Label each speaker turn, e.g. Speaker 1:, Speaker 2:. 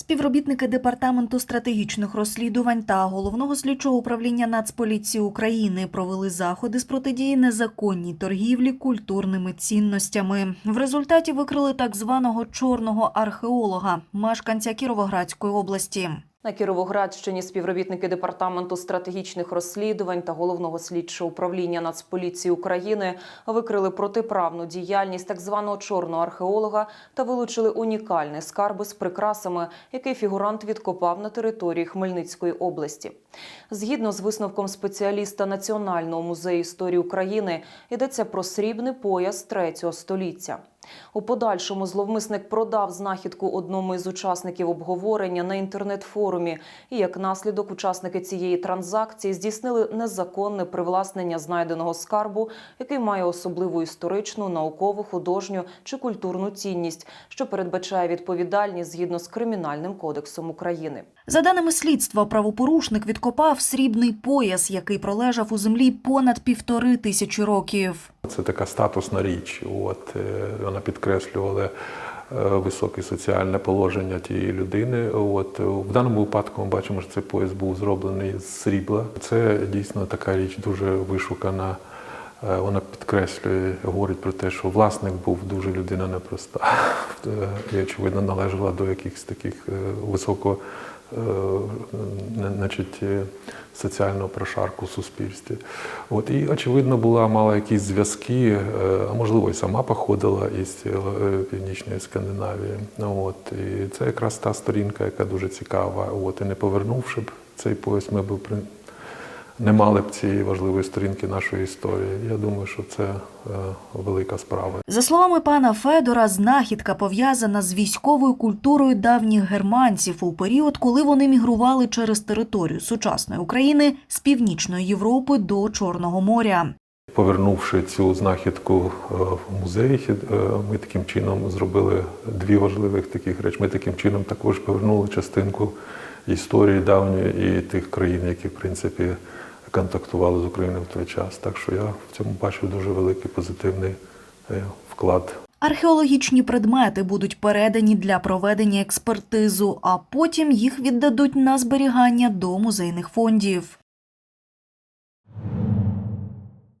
Speaker 1: Співробітники департаменту стратегічних розслідувань та головного слідчого управління Нацполіції України провели заходи з протидії незаконній торгівлі культурними цінностями. В результаті викрили так званого чорного археолога, мешканця Кіровоградської області.
Speaker 2: На Кіровоградщині співробітники департаменту стратегічних розслідувань та головного слідчого управління Нацполіції України викрили протиправну діяльність так званого чорного археолога та вилучили унікальний скарби з прикрасами, який фігурант відкопав на території Хмельницької області. Згідно з висновком спеціаліста Національного музею історії України, йдеться про срібний пояс третього століття. У подальшому зловмисник продав знахідку одному із учасників обговорення на інтернет-форумі. І як наслідок учасники цієї транзакції здійснили незаконне привласнення знайденого скарбу, який має особливу історичну, наукову, художню чи культурну цінність, що передбачає відповідальність згідно з кримінальним кодексом України.
Speaker 1: За даними слідства, правопорушник відкопав срібний пояс, який пролежав у землі понад півтори тисячі років.
Speaker 3: Це така статусна річ. От е, вона підкреслювала е, високе соціальне положення тієї людини. От в даному випадку ми бачимо, що цей пояс був зроблений з срібла. Це дійсно така річ дуже вишукана. Е, Вона підкреслює, говорить про те, що власник був дуже людина непроста Е, і, очевидно, належала до якихось таких е, високо е, значить, е, соціального прошарку в суспільстві. От, і, очевидно, була, мала якісь зв'язки, е, а можливо, і сама походила із е, Північної Скандинавії. От, і це якраз та сторінка, яка дуже цікава. От, і не повернувши б цей пояс, ми б не мали б цієї важливої сторінки нашої історії. Я думаю, що це е, велика справа.
Speaker 1: За словами пана Федора, знахідка пов'язана з військовою культурою давніх германців у період, коли вони мігрували через територію сучасної України з північної Європи до Чорного моря.
Speaker 3: Повернувши цю знахідку е, в музей, е, ми таким чином зробили дві важливих таких речі. Ми таким чином також повернули частинку історії давньої і тих країн, які в принципі контактували з Україною в той час. Так що я в цьому бачу дуже великий позитивний е, вклад
Speaker 1: Археологічні предмети будуть передані для проведення експертизу, а потім їх віддадуть на зберігання до музейних фондів.